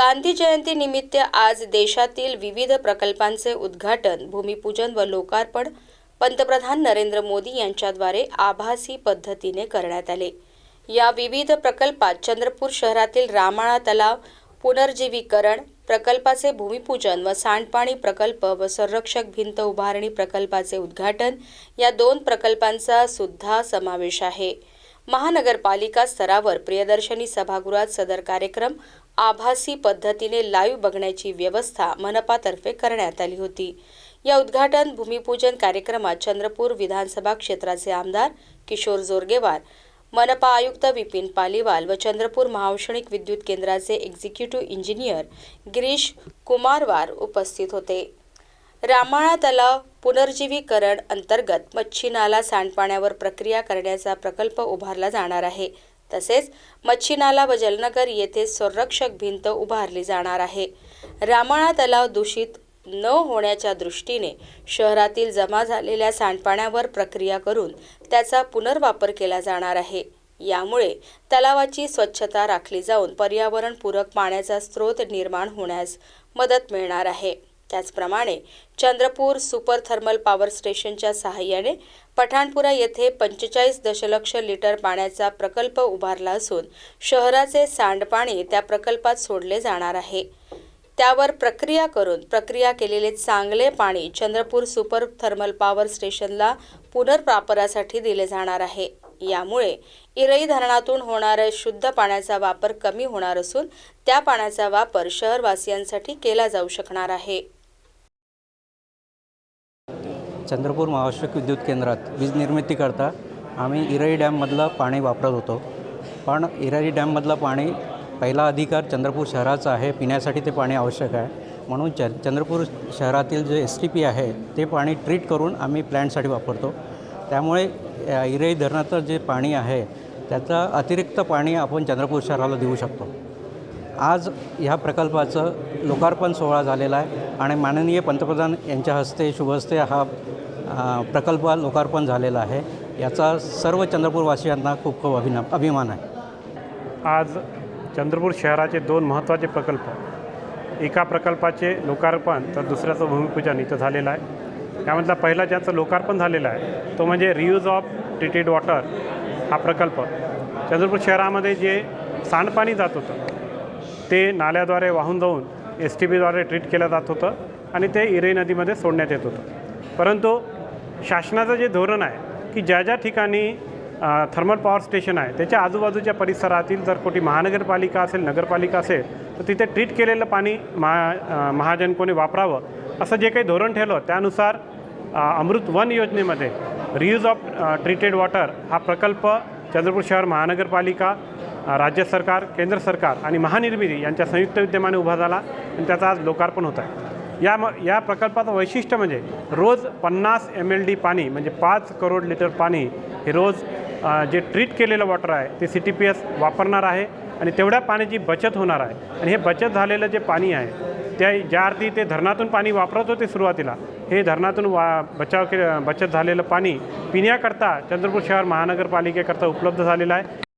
गांधी जयंती निमित्त आज देशातील विविध प्रकल्पांचे उद्घाटन भूमिपूजन व लोकार्पण पंतप्रधान नरेंद्र मोदी यांच्याद्वारे आभासी पद्धतीने करण्यात आले. या विविध प्रकल्पात चंद्रपूर शहरातील रामाळा तलाव पुनर्जीवीकरण प्रकल्पाचे भूमिपूजन व सांडपाणी प्रकल्प व संरक्षक भिंत उभारणी प्रकल्पाचे उद्घाटन या दोन प्रकल्पांचा सुद्धा समावेश आहे. महानगरपालिका स्तरावर प्रियदर्शनी सभागृहात सदर कार्यक्रम आभासी पद्धतीने लाईव्ह बघण्याची व्यवस्था मनपातर्फे करण्यात आली होती. या उद्घाटन भूमिपूजन कार्यक्रमात चंद्रपूर विधानसभा क्षेत्राचे आमदार किशोर जोरगेवार मनपा आयुक्त विपिन पालिवाल व चंद्रपूर महाऔषणिक विद्युत केंद्राचे एक्झिक्युटिव्ह इंजिनियर गिरीश कुमारवार उपस्थित होते. रामाळा तलाव पुनर्जीवीकरण अंतर्गत मच्छीनाला सांडपाण्यावर प्रक्रिया करण्याचा प्रकल्प उभारला जाणार आहे. तसेच मच्छीनाला व जलनगर येथे संरक्षक भिंत उभारली जाणार आहे. रामाळा तलाव दूषित न होण्याच्या दृष्टीने शहरातील जमा झालेल्या सांडपाण्यावर प्रक्रिया करून त्याचा पुनर्वापर केला जाणार आहे. यामुळे तलावाची स्वच्छता राखली जाऊन पर्यावरणपूरक पाण्याचा स्रोत निर्माण होण्यास मदत मिळणार आहे. त्याचप्रमाणे चंद्रपूर सुपर थर्मल पॉवर स्टेशनच्या सहाय्याने पठाणपुरा येथे पंचेचाळीस दशलक्ष लिटर पाण्याचा प्रकल्प उभारला असून शहराचे सांडपाणी त्या प्रकल्पात सोडले जाणार आहे. त्यावर प्रक्रिया करून प्रक्रिया केलेले चांगले पाणी चंद्रपूर सुपर थर्मल पॉवर स्टेशनला पुनर्वापरासाठी दिले जाणार आहे. यामुळे इरई धरणातून होणाऱ्या शुद्ध पाण्याचा वापर कमी होणार असून त्या पाण्याचा वापर शहरवासियांसाठी केला जाऊ शकणार आहे. चंद्रपूर महाराष्ट्र विद्युत केंद्रात वीज निर्मितीकरता आम्ही इराई डॅममधलं पाणी वापरत होतो. पण इराई डॅममधलं पाणी पहिला अधिकार चंद्रपूर शहराचा आहे पिण्यासाठी ते पाणी आवश्यक आहे. म्हणून च चंद्रपूर शहरातील जे एस टी पी आहे ते पाणी ट्रीट करून आम्ही प्लॅन्टसाठी वापरतो. त्यामुळे इरई इराई धरणाचं जे पाणी आहे त्याचं अतिरिक्त पाणी आपण चंद्रपूर शहराला देऊ शकतो. आज ह्या प्रकल्पाचं लोकार्पण सोहळा झालेला आहे आणि माननीय पंतप्रधान यांच्या हस्ते शुभहस्ते हा प्रकल्प लोकार्पण झालेला आहे. याचा सर्व चंद्रपूरवासियांना खूप खूप अभिना अभिमान आहे. आज चंद्रपूर शहराचे दोन महत्त्वाचे प्रकल्प एका प्रकल्पाचे लोकार्पण तर दुसऱ्याचं भूमिपूजन इथं झालेलं आहे. त्यामधला पहिला ज्याचं लोकार्पण झालेलं आहे तो म्हणजे रियूज ऑफ ट्रीटेड वॉटर हा प्रकल्प. चंद्रपूर शहरामध्ये जे सांडपाणी जात होतं ते नाल्याद्वारे वाहून जाऊन एस टी बीद्वारे ट्रीट केलं जात होतं आणि ते इरई नदीमध्ये सोडण्यात येत होतं. परंतु शासनाचं जे धोरण आहे की ज्या ज्या ठिकाणी थर्मल पॉवर स्टेशन आहे त्याच्या आजूबाजूच्या परिसरातील जर कोणी महानगरपालिका असेल नगरपालिका असेल तर तिथे ट्रीट केलेलं पाणी महा महाजन महाजनकोने वापरावं. असं जे काही धोरण ठेवलं त्यानुसार अमृत वन योजनेमध्ये रियूज ऑफ ट्रीटेड वॉटर हा प्रकल्प चंद्रपूर शहर महानगरपालिका राज्य सरकार केंद्र सरकार आणि महानिर्मिती यांच्या संयुक्त विद्यमाने उभा झाला आणि त्याचा आज लोकार्पण होत आहे. या म या प्रकल्पाचं वैशिष्ट्य म्हणजे रोज पन्नास एम एल डी पाणी म्हणजे पाच करोड लिटर पाणी हे रोज जे ट्रीट केलेलं वॉटर आहे ते सी टी पी एस वापरणार आहे आणि तेवढ्या पाण्याची बचत होणार आहे. आणि हे बचत झालेलं जे पाणी आहे त्या ज्या अर्थी ते धरणातून पाणी वापरत होते सुरुवातीला हे धरणातून वा बचाव के बचत झालेलं पाणी पिण्याकरता चंद्रपूर शहर महानगरपालिकेकरता उपलब्ध झालेलं आहे.